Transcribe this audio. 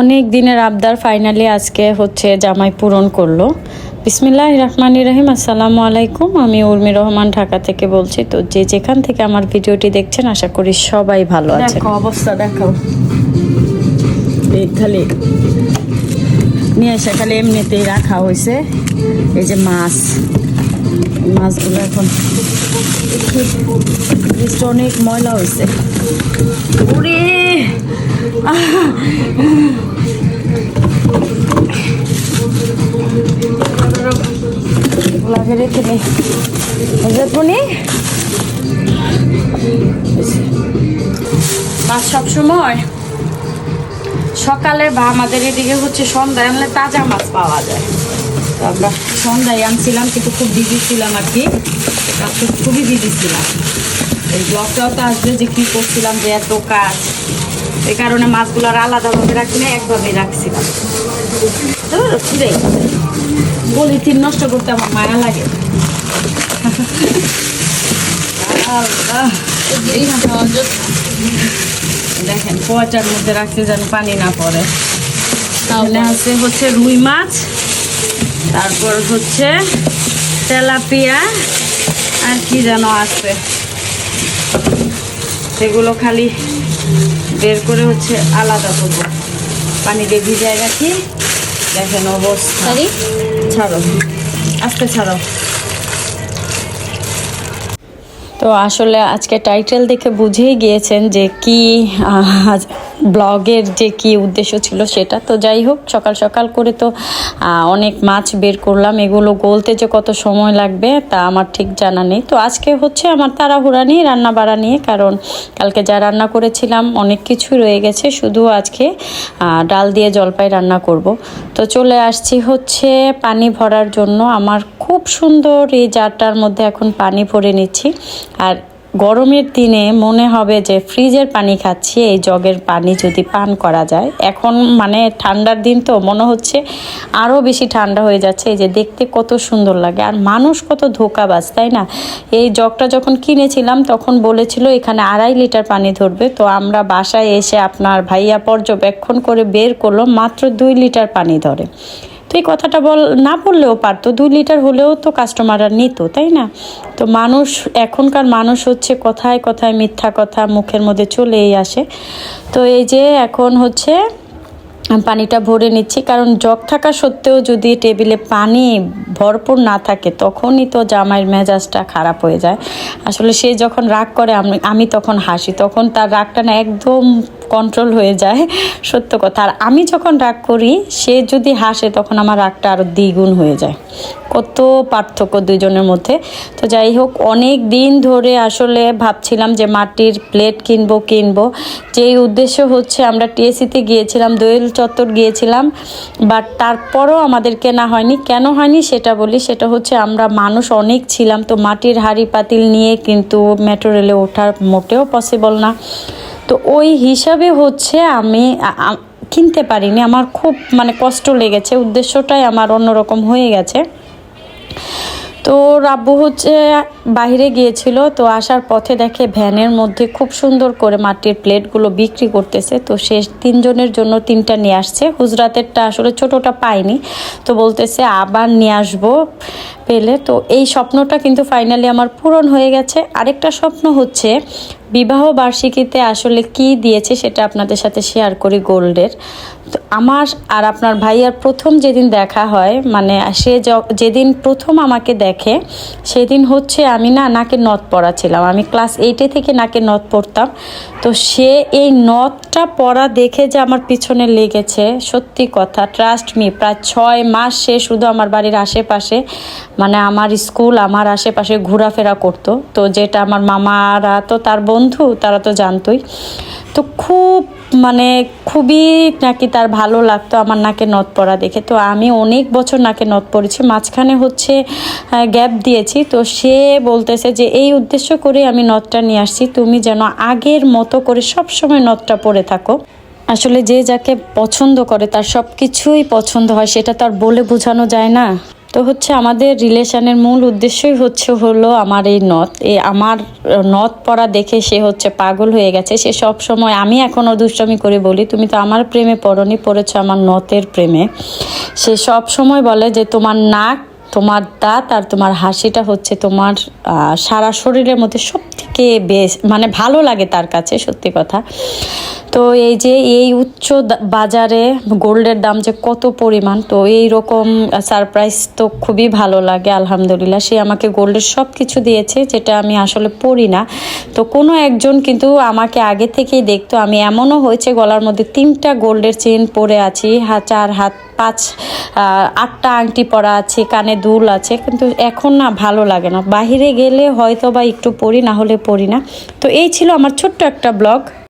অনেক দিনের আবদার ফাইনালি আজকে হচ্ছে জামাই পূরণ করল। বিসমিল্লাহ রহমান রহিম, আসসালামু আলাইকুম। আমি উর্মি রহমান ঢাকা থেকে বলছি, তো যে যেখান থেকে আমার ভিডিওটি দেখছেন, আশা করি সবাই ভালো আছে অবস্থা, দেখো। এই খালি নিয়ে এসে খালি এমনিতেই রাখা হয়েছে। এই যে মাছ। মাছগুলো এখন অনেক ময়লা হয়েছে। ওরে! মাছ সবসময় সকালে বা আমাদের এদিকে হচ্ছে সন্ধ্যায় আনলে তাজা মাছ পাওয়া যায়। আমরা সন্ধ্যায় আনছিলাম, কিন্তু খুব বিজি ছিলাম আর কি। খুবই বিজি ছিলাম। এই ব্লগটাও তো আসবে যে কী করছিলাম, যে এত কাজ। এই কারণে মাছগুলো আর আলাদাভাবে রাখি না একভাবেই রাখছিলাম। তো বলি, তিন নষ্ট করতে আমার মায়া লাগে। দেখেন, পোয়াটার মধ্যে রাখতে যেন পানি না পড়ে। তাহলে আছে হচ্ছে রুই মাছ তারপর হচ্ছে তেলাপিয়া আর কি যেন আছে। সেগুলো খালি বের করে হচ্ছে আলাদা করব। পানি দিয়ে ভিজায় রাখি দেখেন অবস্থা। ছাড়ো। আস্তে ছাড়ো। তো আসলে আজকে টাইটেল দেখে বুঝেই গিয়েছেন যে কি ব্লগের যে কি উদ্দেশ্য ছিল সেটা। তো যাই হোক, সকাল সকাল করে তো অনেক মাছ বের করলাম। এগুলো গলতে যে কত সময় লাগবে তা আমার ঠিক জানা নেই। তো আজকে হচ্ছে আমার তাড়াহুড়া নিয়ে রান্না বাড়া নিয়ে, কারণ কালকে যা রান্না করেছিলাম অনেক কিছু রয়ে গেছে। শুধু আজকে ডাল দিয়ে জলপাই রান্না করব। তো চলে আসছি হচ্ছে পানি ভরার জন্য। আমার খুব সুন্দর এই জারটার মধ্যে এখন পানি ভরে নিচ্ছি। আর গরমের দিনে মনে হবে যে ফ্রিজের পানি খাচ্ছি, এই জগের পানি যদি পান করা যায়। এখন মানে ঠান্ডার দিন তো, মনে হচ্ছে আরও বেশি ঠান্ডা হয়ে যাচ্ছে, এই যে দেখতে কত সুন্দর লাগে। আর মানুষ কত ধোকাবাজ, তাই না? এই জগটা যখন কিনেছিলাম, তখন বলেছিল এখানে আড়াই লিটার পানি ধরবে। তো আমরা বাসায় এসে আপনার ভাইয়া পর্যবেক্ষণ করে বের করল মাত্র দুই লিটার পানি ধরে। তো এই কথাটা বল, না বললেও পারতো। দুই লিটার হলেও তো কাস্টমাররা নিত, তাই না? তো মানুষ, এখনকার মানুষ হচ্ছে কথায় কথায় মিথ্যা কথা মুখের মধ্যে চলেই আসে। তো এই যে এখন হচ্ছে পানিটা ভরে নিচ্ছি, কারণ জগ থাকা সত্ত্বেও যদি টেবিলে পানি ভরপুর না থাকে, তখনই তো জামাইয়ের মেজাজটা খারাপ হয়ে যায়। আসলে সে যখন রাগ করে, আমি আমি তখন হাসি, তখন তার রাগটা না একদম কন্ট্রোল হয়ে যায়, সত্য কথা। আর আমি যখন রাগ করি, সে যদি হাসে, তখন আমার রাগটা আরও দ্বিগুণ হয়ে যায়। কত পার্থক্য দুজনের মধ্যে। তো যাই হোক, অনেক দিন ধরে আসলে ভাবছিলাম যে মাটির প্লেট কিনবো কিনবো। যেই উদ্দেশ্য হচ্ছে আমরা টিএসিতে গিয়েছিলাম, দোয়েল চত্বর গিয়েছিলাম, বাট তারপরও আমাদের কেনা হয়নি। কেন হয়নি সেটা বলি, সেটা হচ্ছে আমরা মানুষ অনেক ছিলাম, তো মাটির হাঁড়ি পাতিল নিয়ে কিন্তু মেট্রো রেলে ওঠার মোটেও পসিবল না। তো ওই হিসাবে হচ্ছে আমি কিনতে পারিনি। আমার খুব মানে কষ্ট লেগেছে, উদ্দেশ্যটাই আমার অন্যরকম হয়ে গেছে। তো রাব্বু হচ্ছে বাইরে গিয়েছিল, তো আসার পথে দেখে ভ্যানের মধ্যে খুব সুন্দর করে মাটির প্লেটগুলো বিক্রি করতেছে। তো সে তিনজনের জন্য তিনটা নিয়ে আসছে। হুজরাতেরটা আসলে ছোটোটা পাইনি তো বলতেছে আবার নিয়ে আসব পেলে। তো এই স্বপ্নটা কিন্তু ফাইনালি আমার পূরণ হয়ে গেছে। আরেকটা স্বপ্ন হচ্ছে বিবাহ বার্ষিকীতে আসলে কি দিয়েছে সেটা আপনাদের সাথে শেয়ার করি গোল্ডের। তো আমার আর আপনার ভাইয়ার প্রথম যেদিন দেখা হয় মানে সে যেদিন প্রথম আমাকে দেখে, সেদিন হচ্ছে আমি না নাকে নথ পরা ছিলাম আমি ক্লাস এইটে থেকে নাকে নথ পড়তাম তো সে এই নথটা পড়া দেখে যে আমার পিছনে লেগেছে, সত্যি কথা ট্রাস্ট মি প্রায় ছয় মাস সে শুধু আমার বাড়ির আশেপাশে মানে আমার স্কুল আমার আশেপাশে ঘোরাফেরা করতো। তো যেটা আমার মামারা, তো তার বন্ধু, তারা তো জানতোই। তো খুব মানে খুবই নাকি তার ভালো লাগতো আমার নাকে নথ পরা দেখে। তো আমি অনেক বছর নাকে নথ পরেছি মাঝখানে হচ্ছে গ্যাপ দিয়েছি। তো সে বলতেছে যে, এই উদ্দেশ্য করে আমি নথটা নিয়ে আসছি। তুমি যেন আগের মতো করে সব সময় নথটা পরে থাকো। আসলে যে যাকে পছন্দ করে, তার সব কিছুই পছন্দ হয়, সেটা তো আর বলে বোঝানো যায় না। তো হচ্ছে আমাদের রিলেশনের মূল উদ্দেশ্যই হচ্ছে হলো আমার এই নথ। এই আমার নথ পড়া দেখে সে হচ্ছে পাগল হয়ে গেছে। সে সব সময় আমি এখনও দুষ্টামি করে বলি, তুমি তো আমার প্রেমে পড়নি, পড়েছো আমার নথের প্রেমে। সে সব সময় বলে যে তোমার নাক, তোমার দাঁত আর তোমার হাসিটা হচ্ছে তোমার সারা শরীরের মধ্যে সব থেকে বেশ মানে ভালো লাগে তার কাছে, সত্যি কথা। তো এই যে এই উচ্চ বাজারে গোল্ডের দাম যে কত পরিমাণ, তো এই রকম সারপ্রাইজ তো খুবই ভালো লাগে, আলহামদুলিল্লাহ। সে আমাকে গোল্ডের সব কিছু দিয়েছে, যেটা আমি আসলে পড়ি না। তো কোনো একজন কিন্তু আমাকে আগে থেকেই দেখতো, আমি এমনও হয়েছে গলার মধ্যে তিনটা গোল্ডের চেন পরে আছি চার হাত পাঁচ আটটা আংটি পরা আছে, কানে দুল আছে, কিন্তু এখন না ভালো লাগে না। বাইরে গেলে হয়তো বা একটু পরি, না হলে পরি না। তো এই ছিল আমার ছোট্ট একটা ব্লগ।